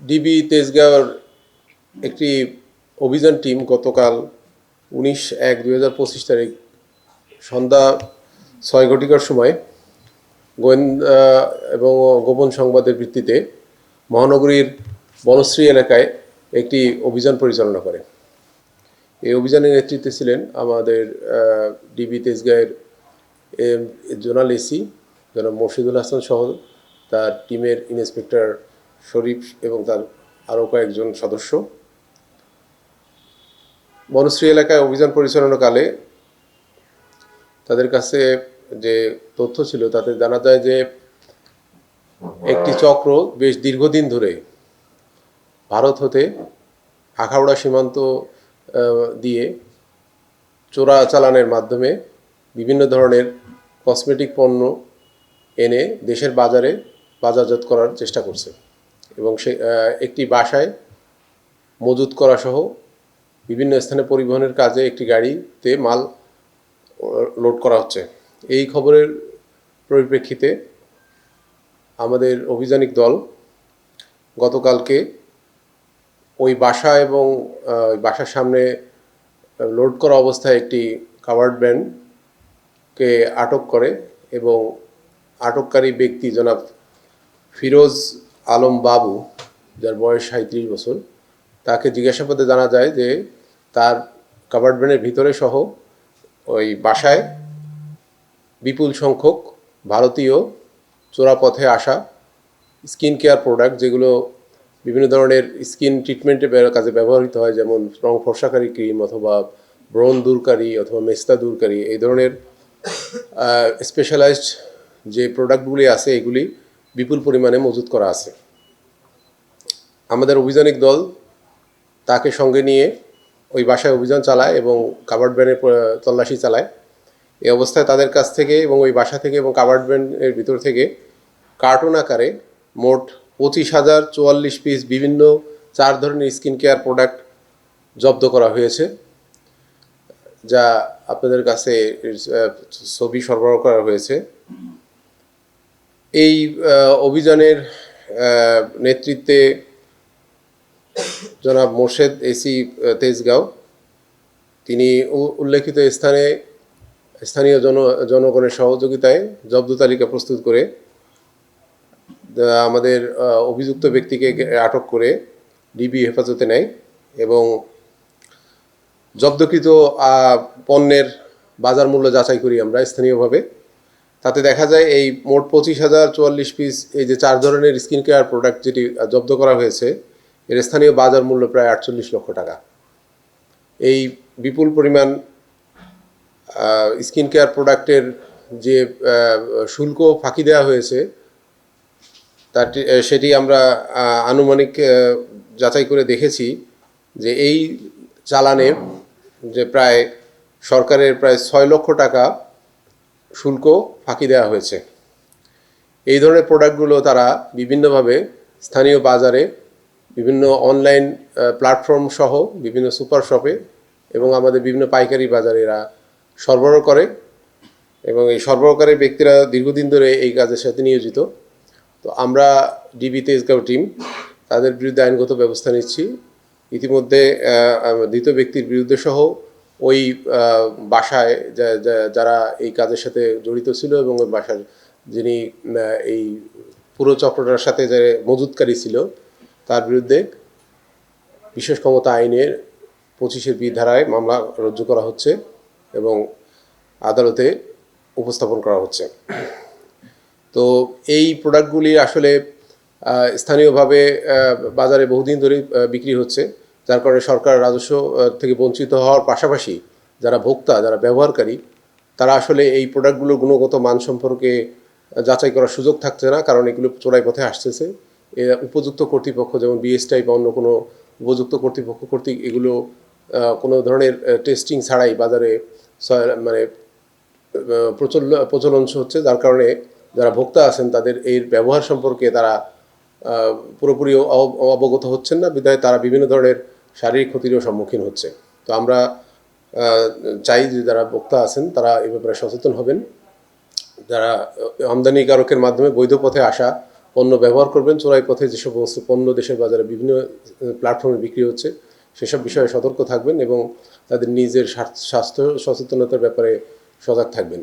DB তেজগাঁওর একটি অভিযান team গতকাল উনিশ এক দুই হাজার পঁচিশ তারিখ সন্ধ্যা ছয় ঘটিকার সময় গোয়েন্দা এবং গোপন সংবাদের ভিত্তিতে মহানগরীর বনশ্রী এলাকায় একটি অভিযান পরিচালনা করে। এই অভিযানের নেতৃত্বে ছিলেন আমাদের ডিবি তেজগাঁয়ের জোনাল এসি, জনাব মোর্শিদুল হাসান সহ তার টিমের ইন্সপেক্টর শরীফ এবং তার আরও কয়েকজন সদস্য। বনশ্রী এলাকায় অভিযান পরিচালনাকালে তাদের কাছে যে তথ্য ছিল, তাতে জানা যায় যে একটি চক্র বেশ দীর্ঘদিন ধরে ভারত হতে আখাউড়া সীমান্ত দিয়ে চোরা চালানের মাধ্যমে বিভিন্ন ধরনের কসমেটিক পণ্য এনে দেশের বাজারে বাজারজাত করার চেষ্টা করছে। এবং সে একটি বাসায় মজুত করা সহ বিভিন্ন স্থানে পরিবহনের কাজে একটি গাড়িতে মাল লোড করা হচ্ছে। এই খবরের পরিপ্রেক্ষিতে আমাদের অভিযানিক দল গতকালকে ওই বাসা এবং ওই বাসার সামনে লোড করা অবস্থায় একটি কাভার্ড ভ্যানকে আটক করে এবং আটককারী ব্যক্তি জনাব ফিরোজ আলম বাবু, যার বয়স সাঁত্রিশ বছর, তাকে জিজ্ঞাসাবাদে জানা যায় যে তার কাভার্ড ভ্যানের ভিতরে সহ ওই বাসায় বিপুল সংখ্যক ভারতীয় চোরাপথে আসা স্কিন কেয়ার প্রোডাক্ট যেগুলো বিভিন্ন ধরনের স্কিন ট্রিটমেন্টের কাজে ব্যবহৃত হয়, যেমন রং ফর্সাকারী ক্রিম অথবা ব্রণ দূরকারী অথবা মেস্তা দূরকারী, এই ধরনের স্পেশালাইজড যে প্রোডাক্টগুলি আছে, এগুলি বিপুল পরিমাণে মজুত করা আছে। আমাদের অভিযানিক দল তাকে সঙ্গে নিয়ে ওই বাসায় অভিযান চালায় এবং কাভার্ড ভ্যানে প- তল্লাশি চালায়। এই অবস্থায় তাদের কাছ থেকে এবং ওই বাসা থেকে এবং কাভার্ড ভ্যানের ভিতর থেকে কার্টুন আকারে মোট পঁচিশ হাজার চুয়াল্লিশ পিস বিভিন্ন চার ধরনের স্কিন কেয়ার প্রোডাক্ট জব্দ করা হয়েছে, যা আপনাদের কাছে ছবি সরবরাহ করা হয়েছে। এই অভিযানের নেতৃত্বে জনাব মোর্শেদ এসি তেজগাঁও। তিনি উল্লেখিত স্থানে স্থানীয় জন, জনগণের সহযোগিতায় জব্দ তালিকা প্রস্তুত করে আমাদের অভিযুক্ত ব্যক্তিকে আটক করে ডিবি হেফাজতে নেয় এবং জব্দকৃত পণ্যের বাজার মূল্য যাচাই করি আমরা স্থানীয়ভাবে। তাতে দেখা যায় এই মোট পঁচিশ হাজার চুয়াল্লিশ পিস এই যে চার ধরনের স্কিন কেয়ার প্রোডাক্ট যেটি জব্দ করা হয়েছে, এর স্থানীয় বাজার মূল্য প্রায় আটচল্লিশ লক্ষ টাকা। এই বিপুল পরিমাণ স্কিন কেয়ার প্রোডাক্টের যে শুল্ক ফাঁকি দেওয়া হয়েছে, তাটি সেটি আমরা আনুমানিক যাচাই করে দেখেছি যে এই চালানে যে প্রায় সরকারের প্রায় ছয় লক্ষ টাকা শুল্ক ফাঁকি দেওয়া হয়েছে। এই ধরনের প্রোডাক্টগুলো তারা বিভিন্নভাবে স্থানীয় বাজারে, বিভিন্ন অনলাইন প্ল্যাটফর্ম সহ বিভিন্ন সুপার শপে এবং আমাদের বিভিন্ন পাইকারি বাজারে এরা সরবরাহ করে এবং এই সরবরাহকারী ব্যক্তিরা দীর্ঘদিন ধরে এই কাজের সাথে নিয়োজিত। তো আমরা ডিবি তেজগাঁও টিম তাদের বিরুদ্ধে আইনগত ব্যবস্থা নিচ্ছি। ইতিমধ্যে দ্বিতীয় ব্যক্তির বিরুদ্ধে সহ ওই বাসায় যারা এই কাজের সাথে জড়িত ছিল এবং ওই বাসার যিনি এই পুরো চক্রটার সাথে যে মজুতকারী ছিল, তার বিরুদ্ধে বিশেষ ক্ষমতা আইনের পঁচিশের বি ধারায় মামলা রুজু করা হচ্ছে এবং আদালতে উপস্থাপন করা হচ্ছে। তো এই প্রোডাক্টগুলি আসলে স্থানীয়ভাবে বাজারে বহুদিন ধরেই বিক্রি হচ্ছে। যার কারণে সরকার রাজস্ব থেকে বঞ্চিত হওয়ার পাশাপাশি যারা ভোক্তা, যারা ব্যবহারকারী, তারা আসলে এই প্রোডাক্টগুলোর গুণগত মান সম্পর্কে যাচাই করার সুযোগ থাকছে না, কারণ এগুলো চোরাই পথে আসতেছে। উপযুক্ত কর্তৃপক্ষ যেমন বিএসটাই বা অন্য কোনো উপযুক্ত কর্তৃপক্ষ কর্তৃক এগুলো কোনো ধরনের টেস্টিং ছাড়াই বাজারে মানে প্রচল, প্রচলন হচ্ছে, যার কারণে যারা ভোক্তা আছেন তাদের এর ব্যবহার সম্পর্কে তারা পুরোপুরি অব- অবগত হচ্ছেন না। বিধায় তারা বিভিন্ন ধরনের শারীরিক ক্ষতিরও সম্মুখীন হচ্ছে। তো আমরা চাই যে যারা বক্তা আছেন, তারা এ ব্যাপারে সচেতন হবেন। যারা আমদানিকারকের মাধ্যমে বৈধ পথে আসা পণ্য ব্যবহার করবেন, চোরাই পথে যে সমস্ত পণ্য দেশের বাজারে বিভিন্ন প্ল্যাটফর্মে বিক্রি হচ্ছে, সেসব বিষয়ে সতর্ক থাকবেন এবং তাদের নিজের স্বাস্থ্য সচেতনতার ব্যাপারে সজাগ থাকবেন।